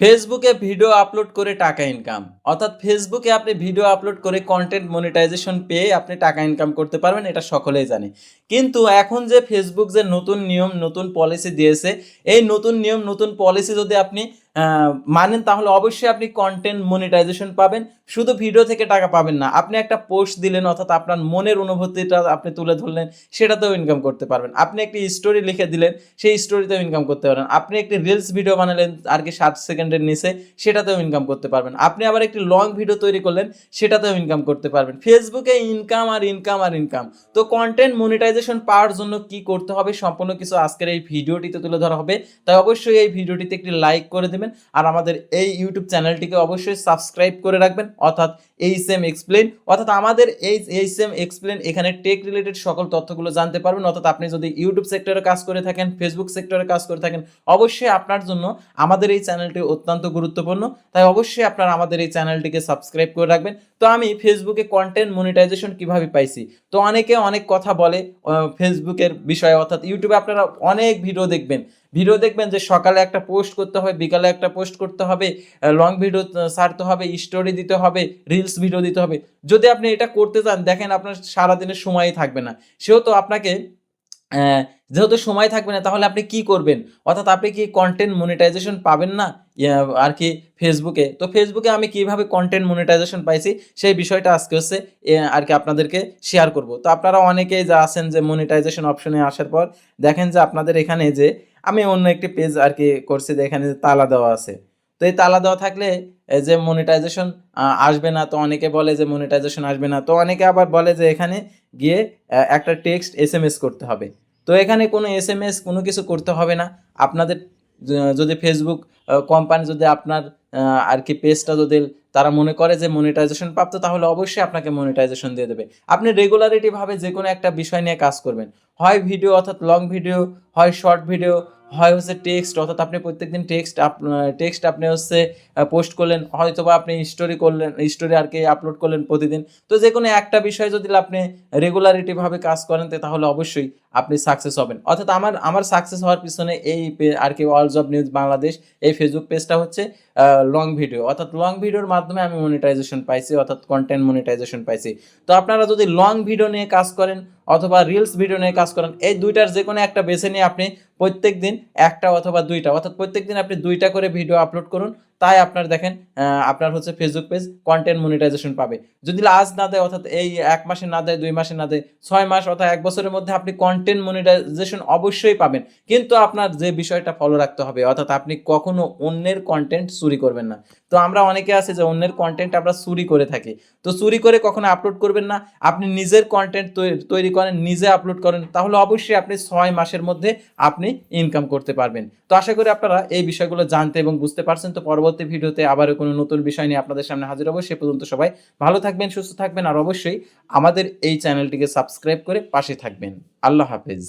ফেসবুকে video upload করে টাকা ইনকাম অর্থাৎ ফেসবুকে আপনি ভিডিও আপলোড করে কন্টেন্ট মনিটাইজেশন পেয়ে আপনি টাকা ইনকাম করতে পারবেন, এটা সকলেই জানে। কিন্তু এখন যে ফেসবুক যে নতুন নিয়ম, নতুন পলিসি দিয়েছে, এই নতুন নিয়ম, নতুন পলিসি যদি আপনি মানেন তাহলে অবশ্যই আপনি কন্টেন্ট মনিটাইজেশন পাবেন। শুধু ভিডিও থেকে টাকা পাবেন না, আপনি একটা পোস্ট দিলেন অর্থাৎ আপনার মনের অনুভূতিটা আপনি তুলে ধরলেন, সেটাতেও ইনকাম করতে পারবেন। আপনি একটি স্টোরি লিখে দিলেন, সেই স্টোরিতেও ইনকাম করতে পারবেন। আপনি একটি রিলস ভিডিও বানালেন, আর কি ষাট সেকেন্ডের নিচে, সেটাতেও ইনকাম করতে পারবেন। আপনি আবার একটি লং ভিডিও তৈরি করলেন, সেটাতেও ইনকাম করতে পারবেন। ফেসবুকে ইনকাম আর ইনকাম আর ইনকাম তো কন্টেন্ট মনিটাইজেশন পাওয়ার জন্য কি করতে হবে? সম্পূর্ণ কিছু আজকের এই ভিডিওটিতে তুলে ধরা হবে। তাই অবশ্যই এই ভিডিওটিতে একটি লাইক করে দেবেন। আর আমাদের এই ইউটিউব চ্যানেলটিকে অবশ্যই সাবস্ক্রাইব করে রাখবেন। অর্থাৎ এইচ এম এক্সপ্লেন অর্থাৎ আমাদের এই এইচ এম এক্সপ্লেন এখানে টেক রিলেটেড সকল তথ্যগুলো জানতে পারবেন। অর্থাৎ আপনি যদি ইউটিউব সেক্টরে কাজ করে থাকেন ফেসবুক সেক্টরে কাজ করে থাকেন, অবশ্যই আপনার জন্য আমাদের এই চ্যানেলটি অত্যন্ত গুরুত্বপূর্ণ। তাই অবশ্যই আপনারা আমাদের এই চ্যানেলটিকে সাবস্ক্রাইব করে রাখবেন। তো আমি ফেসবুকে কন্টেন্ট মনিটাইজেশন কীভাবে পাইছি? তো অনেকে অনেক কথা বলে ফেসবুকের বিষয়ে, অর্থাৎ ইউটিউবে আপনারা অনেক ভিডিও দেখবেন। ভিডিও দেখবেন যে সকালে একটা পোস্ট করতে হবে, বিকালে একটা পোস্ট করতে হবে লং ভিডিও ছাড়তে হবে স্টোরি দিতে হবে রিলস ভিডিও দিতে হবে। যদি আপনি এটা করতে চান, দেখেন আপনার সারাদিনের সময়ই থাকবে না। সেও তো আপনাকে যেহেতু সময় থাকবে না, তাহলে আপনি কি করবেন? অর্থাৎ আপনি কি কন্টেন্ট মনিটাইজেশন পাবেন না? আর কি ফেসবুকে তো ফেসবুকে আমি কীভাবে কন্টেন্ট মনিটাইজেশন পাইছি? সেই বিষয়টা আজকে হচ্ছে আর কি আপনাদেরকে শেয়ার করব। তো আপনারা অনেকেই যা আছেন যে মনিটাইজেশন অপশনে আসার পর, দেখেন যে আপনাদের এখানে যে, আমি অন্য একটি পেজ আর কি করছি যে এখানে তালা দেওয়া আছে। তো এই তালা দেওয়া থাকলে যে মনিটাইজেশন আসবে না। তো অনেকে বলে যে মনিটাইজেশন আসবে না। তো অনেকে আবার বলে যে এখানে গিয়ে একটা টেক্সট এস এম এস করতে হবে। তো এখানে কোনো এস এম এস কোনো কিছু করতে হবে না। আপনাদের যদি ফেসবুক কোম্পানি যদি আপনার আর কি পেজটা যদি তারা মনে করে যে মনিটাইজেশন প্রাপ্ত, তাহলে অবশ্যই আপনাকে মনিটাইজেশন দিয়ে দেবে। আপনি রেগুলারিটিভাবে যে কোনো একটা বিষয় নিয়ে কাজ করবেন। হয় ভিডিও অর্থাৎ লং ভিডিও হয় শর্ট ভিডিও হয় হচ্ছে টেক্সট অর্থাৎ আপনি প্রত্যেকদিন টেক্সট টেক্সট আপনি হচ্ছে পোস্ট করলেন হয়তো বা আপনি স্টোরি করলেন স্টোরি আর কি আপলোড করলেন প্রতিদিন। তো যে কোনো একটা বিষয় যদি আপনি রেগুলারিটিভাবে কাজ করেন তাহলে অবশ্যই আপনি সাকসেস হবেন। অর্থাৎ আমার আমার সাকসেস হওয়ার পিছনে এই আর কি ওয়ার্ল্ড অফ নিউজ বাংলাদেশ এই ফেসবুক পেজটা হচ্ছে লং ভিডিও অর্থাৎ লং ভিডিওর মাধ্যমে আমি মনিটাইজেশন পাইছি, অর্থাৎ কন্টেন্ট মনিটাইজেশন পাইছি। তো আপনারা যদি লং ভিডিও নিয়ে কাজ করেন, অথবা রিলস ভিডিও নিয়ে কাজ করেন, এই দুইটার যে কোনো একটা বেছে নিয়ে আপনি প্রত্যেক দিন একটা অথবা দুইটা, অর্থাৎ প্রত্যেক দিন আপনি দুইটা করে ভিডিও আপলোড করুন তাই আপনার দেখেন আপনার হচ্ছে ফেসবুক পেজ কন্টেন্ট মনিটাইজেশন পাবে। যদি আজ না দেয়, অর্থাৎ এই এক মাসে না দেয়, দুই মাসে না দেয়, ছয় মাস অর্থাৎ এক বছরের মধ্যে আপনি কন্টেন্ট মনিটাইজেশন অবশ্যই পাবেন। কিন্তু আপনার যে বিষয়টা ফলো রাখতে হবে, অর্থাৎ আপনি কখনো অন্যের কন্টেন্ট চুরি করবেন না। তো আমরা অনেকে আছে যে অন্যের কন্টেন্ট আমরা চুরি করে থাকি। তো চুরি করে কখনো আপলোড করবেন না। আপনি নিজের কন্টেন্ট তৈরি করেন, নিজে আপলোড করেন, তাহলে অবশ্যই আপনি ছয় মাসের মধ্যে আপনি ইনকাম করতে পারবেন। তো আশা করি আপনারা এই বিষয়গুলো জানতে এবং বুঝতে পারছেন। তো পরবর্তী ভিডিওতে আবারও কোনো নতুন বিষয় নিয়ে আপনাদের সামনে হাজির হব। সে পর্যন্ত সবাই ভালো থাকবেন, সুস্থ থাকবেন, আর অবশ্যই আমাদের এই চ্যানেলটিকে সাবস্ক্রাইব করে পাশে থাকবেন। আল্লাহ হাফেজ।